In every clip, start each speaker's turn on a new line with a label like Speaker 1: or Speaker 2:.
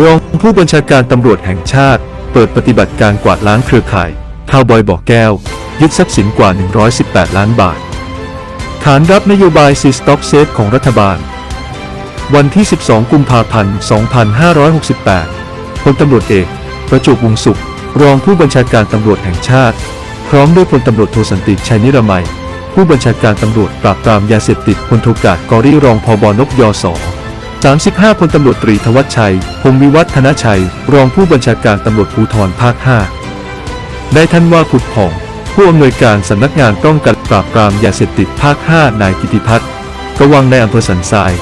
Speaker 1: รองผู้บัญชาการตำรวจแห่งชาติ เปิดปฏิบัติการกวาดล้างเครือข่ายคาวบอยบ่อแก้ว ยึดทรัพย์สินกว่า 118 ล้านบาท ฐานรับนโยบายซีสต็อกเซฟของรัฐบาล วันที่ 12 กุมภาพันธ์ 2568พลตำรวจเอก ประจวบวงสุข รองผู้บัญชาการตำรวจแห่งชาติ พร้อมด้วยพลตำรวจโทสันติชัยนิรมัย ผู้บัญชาการตำรวจปราบปรามยาเสพติดพลโทกาศกอรี่รองพบนกยศ 35พลตำรวจตรีทวัชชัย พงวิวัฒนชัย รองผู้บัญชาการตำรวจภูธรภาค 5 ได้ท่านว่าผุดผ่อง ผู้อำนวยการสำนักงานป้องกันปราบปรามยาเสพติดภาค 5 นายกิติพัฒน์กวังในอำเภอสันทราย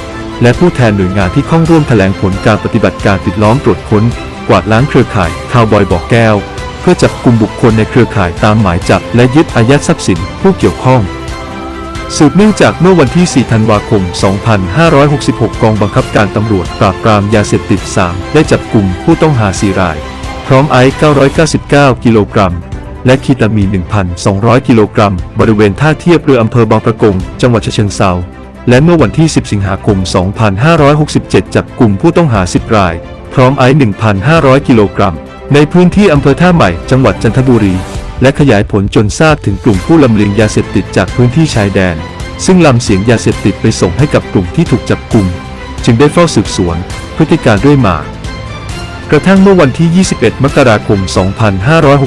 Speaker 1: และผู้แทนหน่วยงานที่เข้าร่วมแถลงผลการปฏิบัติการปิดล้อมตรวจค้น กวาดล้างเครือข่ายคาวบอยบ่อแก้ว เพื่อจับกลุ่มบุคคลในเครือข่ายตามหมายจับและยึดอายัดทรัพย์สินผู้เกี่ยวข้อง สืบเนื่องจากเมื่อวันที่ 4 ธันวาคม 2566 กองบังคับการตำรวจปราบปรามยาเสพติด 3 ได้จับกลุ่มผู้ต้องหา 4 ราย พร้อมไอซ์999 กิโลกรัม และคีตามีน1,200 กิโลกรัม บริเวณท่าเทียบเรืออำเภอบางประกง จังหวัดเชิงเทราและเมื่อวันที่ 10 สิงหาคม 2567 จับกลุ่มผู้ต้องหา 10 ราย พร้อมไอซ์1,500 กิโลกรัม ในพื้นที่อำเภอท่าใหม่ จังหวัดจันทบุรี และขยายผลจนทราบถึงกลุ่มผู้ลำเลียงยาเสพติดจากพื้นที่ชายแดน ซึ่งลำเสียงยาเสพติดไปส่งให้กับกลุ่มที่ถูกจับกลุ่ม จึงได้เฝ้าสืบสวน พฤติการด้วยมากระทั่งเมื่อวันที่ 21 มกราคม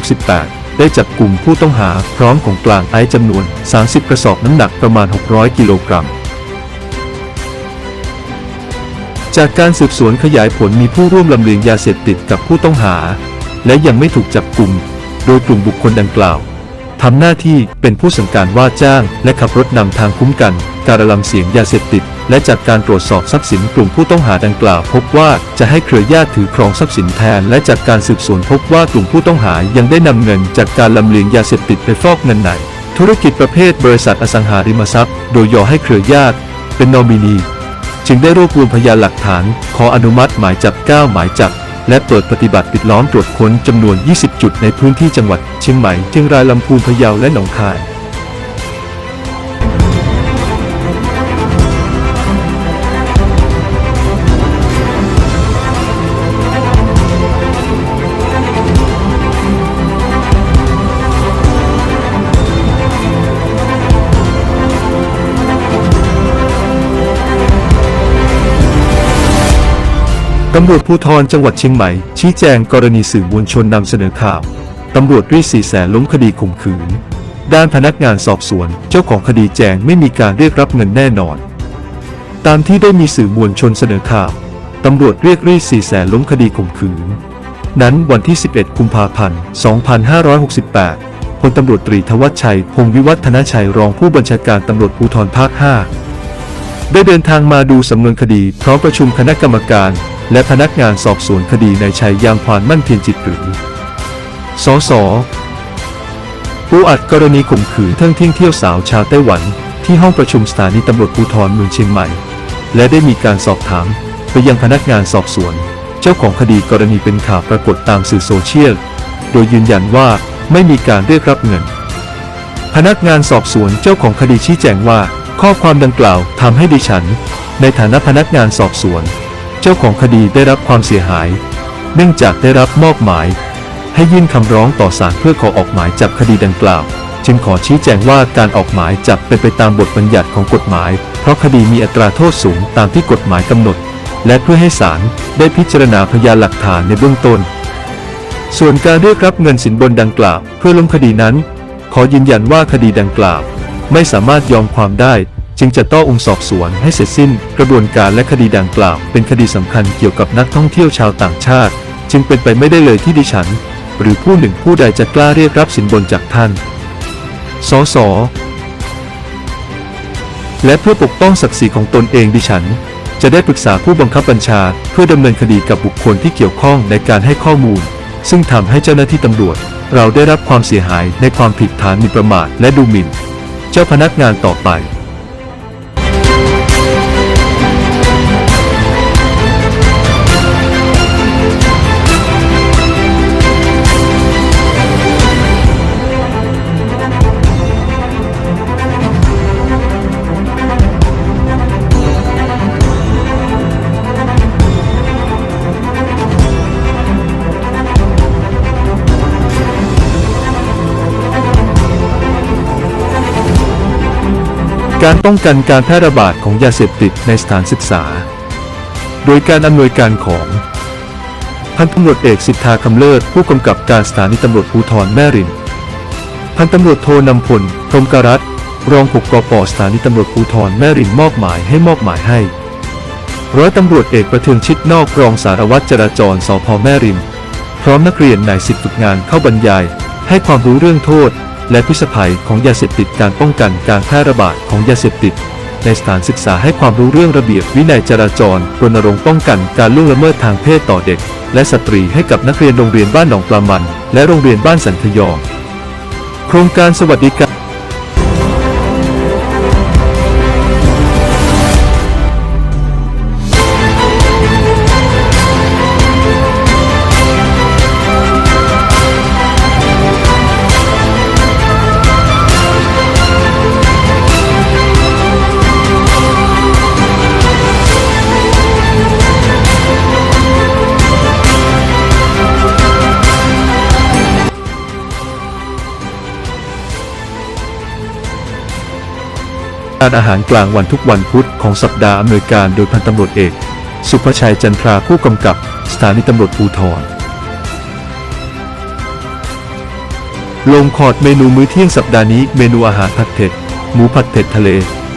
Speaker 1: 2568 ได้จับกลุ่มผู้ต้องหาพร้อมของกลางไอซ์จำนวน 30 กระสอบน้ำหนักประมาณ 600 กิโลกรัมจากการสืบสวนขยายผลมีผู้ร่วมลำเลียงยาเสพติดกับผู้ต้องหา และยังไม่ถูกจับกลุ่ม โดยกลุ่มบุคคลดังกล่าวทำหน้าที่เป็นผู้สั่งการว่าจ้าง และขับรถนำทางคุ้มกัน การระลำเสียงยาเสพติด และจากการตรวจสอบทรัพย์สินกลุ่มผู้ต้องหาดังกล่าว พบว่าจะให้เครือญาติถือครองทรัพย์สินแทน และจากการสืบสวนพบว่ากลุ่มผู้ต้องหายังได้นำเงิน จากการลำเลียงยาเสพติดไปฟอกเงินในธุรกิจประเภทบริษัทอสังหาริมทรัพย์ โดยย่อให้เครือญาติ เป็นนอมินี จึงได้รวบรวมพยานหลักฐาน ขออนุมัติหมายจับ 9 หมายจับ และเปิดปฏิบัติปิดล้อมตรวจค้นจำนวน 20 จุดในพื้นที่จังหวัดเชียงใหม่ เชียงรายลำพูนพะเยาและหนองคาย ตำรวจภูธรจังหวัดเชียงใหม่ ชี้แจงกรณีสื่อมวลชนนำเสนอข่าว ตำรวจรีดสี่แสนล้มคดีข่มขืน ด้านพนักงานสอบสวน เจ้าของคดีแจงไม่มีการเรียกรับเงินแน่นอน ตามที่ได้มีสื่อมวลชนเสนอข่าว ตำรวจเรียกรีดสี่แสนล้มคดีข่มขืน นั้นวันที่ 11 กุมภาพันธ์ 2568 พลตำรวจตรีทวัชชัย พงศ์วิวัฒนชัยรองผู้บัญชาการตำรวจภูธรภาค 5 ได้เดินทางมาดูสำนวนคดีพร้อมประชุมคณะกรรมการ และพนักงานสอบสวนคดีในชัยยามพานมั่นเพียรจิตหรือ สส ผู้อัดกรณีข่มขืนเท่งเที่ยงเที่ยวสาวชาวไต้หวัน ที่ห้องประชุมสถานีตำรวจภูธรเมืองเชียงใหม่ และได้มีการสอบถามไปยังพนักงานสอบสวน เจ้าของคดีกรณีเป็นข่าวปรากฏตามสื่อโซเชียล โดยยืนยันว่าไม่มีการเรียกรับเงิน พนักงานสอบสวนเจ้าของคดีชี้แจงว่า ข้อความดังกล่าวทำให้ดิฉัน ในฐานะพนักงานสอบสวน เจ้าของคดีได้รับความเสียหาย เนื่องจากได้รับมอบหมาย ให้ยื่นคำร้องต่อศาลเพื่อขอออกหมายจับคดีดังกล่าว จึงขอชี้แจงว่าการออกหมายจับเป็นไปตามบทบัญญัติของกฎหมาย เพราะคดีมีอัตราโทษสูงตามที่กฎหมายกำหนด และเพื่อให้ศาลได้พิจารณาพยานหลักฐานในเบื้องต้น ส่วนการเรียกรับเงินสินบนดังกล่าว เพื่อล้มคดีนั้น ขอยืนยันว่าคดีดังกล่าว ไม่สามารถยอมความได้ จึงจะต้ององสอบสวนให้เสร็จสิ้น กระบวนการและคดีดังกล่าว เป็นคดีสำคัญเกี่ยวกับนักท่องเที่ยวชาวต่างชาติ จึงเป็นไปไม่ได้เลยที่ดิฉัน หรือผู้หนึ่งผู้ใดจะกล้าเรียกรับสินบนจากท่าน สส และเพื่อปกป้องศักดิ์ศรีของตนเองดิฉัน จะได้ปรึกษาผู้บังคับบัญชา เพื่อดำเนินคดีกับบุคคลที่เกี่ยวข้องในการให้ข้อมูล ซึ่งทำให้เจ้าหน้าที่ตำรวจ เราได้รับความเสียหายในความผิดฐานหมิ่นประมาทและดูหมิ่น เจ้าพนักงานต่อไป การป้องกันการแพร่ระบาดของยาเสพติดในสถานศึกษา โดยการอำนวยการของพันตำรวจเอกสิทธาคำเลิศผู้กำกับการสถานีตำรวจภูธรแม่ริมพันตำรวจโทนำพลพรหมกรัตน์รองผกกปสถานีตำรวจภูธรแม่ริมมอบหมายให้มอบหมายให้ ร้อยตำรวจเอกประเทืองชิดนอกรองสารวัตรจราจรสพแม่ริม พร้อมนักเรียนนายสิบฝึกงานเข้าบรรยาย ให้ความรู้เรื่องโทษ และพิษภัยของยาเสพติดการป้องกันการแพร่ระบาดของยาเสพติด ในสถานศึกษาให้ความรู้เรื่องระเบียบวินัยจราจรรณรงค์ป้องกันการล่วงละเมิดทางเพศต่อเด็ก และสตรีให้กับนักเรียนโรงเรียนบ้านหนองปลามัน และโรงเรียนบ้านสันทยอง โครงการสวัสดิการารอาหารกลางวันทุกวันพุธของสัปดาห์อำนวยการโดยพันตำรวจเอก สุภชัยจันทราผู้กำกับสถานีตำรวจภูธรลงคอร์ดเมนูมื้อเที่ยงสัปดาห์นี้เมนูอาหารผัดเผ็ด หมูผัดเผ็ดทะเล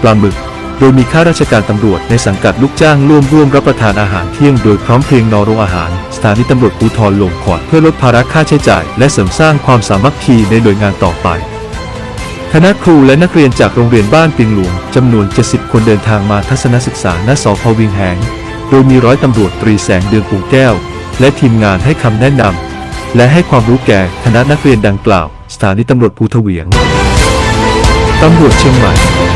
Speaker 1: ปลาหมึก โดยมีข้าราชการตำรวจในสังกัดลูกจ้างร่วมร่วมรับประทานอาหารเที่ยงโดยพร้อมเพรียงนอโรงอาหาร สถานีตำรวจภูธรลงคอร์ดเพื่อลดภาระค่าใช้จ่าย และเสริมสร้างความสามัคคีในหน่วยงานต่อไป คณะครูและนักเรียนจากโรงเรียนบ้านปิงหลวงจำนวน 70 คนเดินทางมาทัศนศึกษาณสพวิงแหง โดยมีร้อยตำรวจตรีแสงเดือนปูแก้ว และทีมงานให้คำแนะนำและให้ความรู้แก่คณะนักเรียนดังกล่าว สถานีตำรวจภูทะเวียง ตำรวจเชียงใหม่